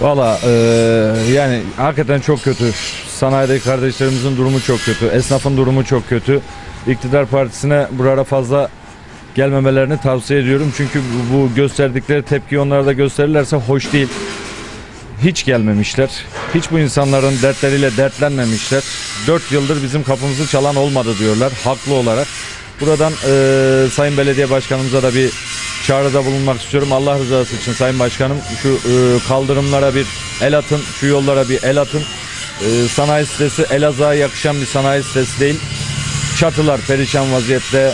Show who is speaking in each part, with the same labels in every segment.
Speaker 1: Valla eee, yani hakikaten çok kötü. Sanayideki kardeşlerimizin durumu çok kötü. Esnafın durumu çok kötü. İktidar partisine buraya fazla gelmemelerini tavsiye ediyorum. Çünkü bu, bu gösterdikleri tepki onlara da gösterirlerse hoş değil. Hiç gelmemişler. Hiç bu insanların dertleriyle dertlenmemişler. 4 yıldır bizim kapımızı çalan olmadı diyorlar haklı olarak. Buradan eee, Sayın Belediye Başkanımıza da bir çağrıda bulunmak istiyorum. Allah rızası için Sayın Başkanım şu eee, kaldırımlara bir el atın, şu yollara bir el atın. Eee, sanayi sitesi Elazığ'a yakışan bir sanayi sitesi değil. Çatılar perişan vaziyette,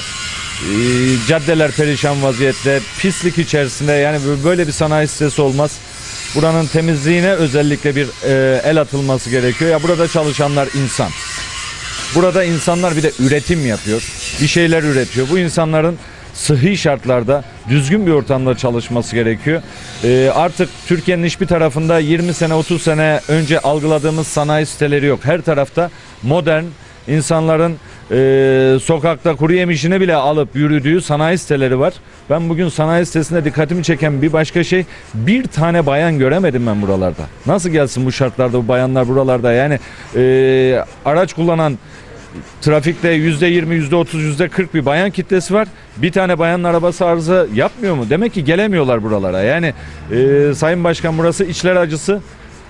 Speaker 1: eee, caddeler perişan vaziyette, pislik içerisinde yani böyle bir sanayi sitesi olmaz. Buranın temizliğine özellikle bir eee, el atılması gerekiyor. Ya burada çalışanlar insan. Burada insanlar bir de üretim yapıyor. Bir şeyler üretiyor. Bu insanların sıhhi şartlarda düzgün bir ortamda çalışması gerekiyor. Ee, artık Türkiye'nin hiçbir tarafında 20 sene 30 sene önce algıladığımız sanayi siteleri yok. Her tarafta modern insanların e, sokakta kuru yemişini bile alıp yürüdüğü sanayi siteleri var. Ben bugün sanayi sitesinde dikkatimi çeken bir başka şey bir tane bayan göremedim ben buralarda. Nasıl gelsin bu şartlarda bu bayanlar buralarda yani e, araç kullanan trafikte yüzde yirmi, yüzde otuz, yüzde kırk bir bayan kitlesi var. Bir tane bayanın arabası arıza yapmıyor mu? Demek ki gelemiyorlar buralara. Yani e, Sayın Başkan burası içler acısı.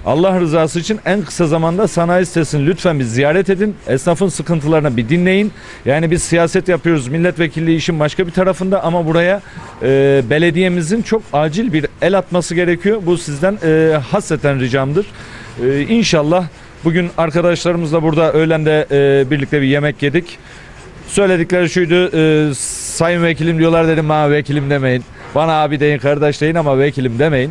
Speaker 1: Allah rızası için en kısa zamanda sanayi sitesini lütfen bir ziyaret edin. Esnafın sıkıntılarını bir dinleyin. Yani biz siyaset yapıyoruz. Milletvekilliği işin başka bir tarafında ama buraya e, belediyemizin çok acil bir el atması gerekiyor. Bu sizden e, hasreten ricamdır. E, inşallah bugün arkadaşlarımızla burada öğlende e, birlikte bir yemek yedik. Söyledikleri şuydu. e, sayın vekilim diyorlar dedim bana vekilim demeyin. Bana abi deyin kardeş deyin ama vekilim demeyin.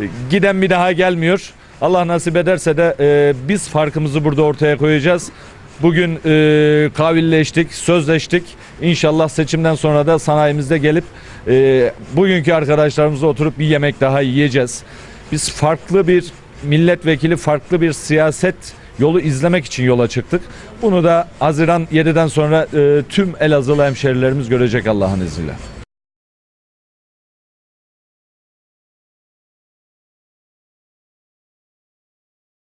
Speaker 1: E, giden bir daha gelmiyor. Allah nasip ederse de e, biz farkımızı burada ortaya koyacağız. Bugün e, kavilleştik, sözleştik. İnşallah seçimden sonra da sanayimizde gelip e, bugünkü arkadaşlarımızla oturup bir yemek daha yiyeceğiz. Biz farklı bir milletvekili, farklı bir siyaset yolu izlemek için yola çıktık. Bunu da Haziran 7'den sonra e, tüm Elazığlı hemşerilerimiz görecek Allah'ın izniyle.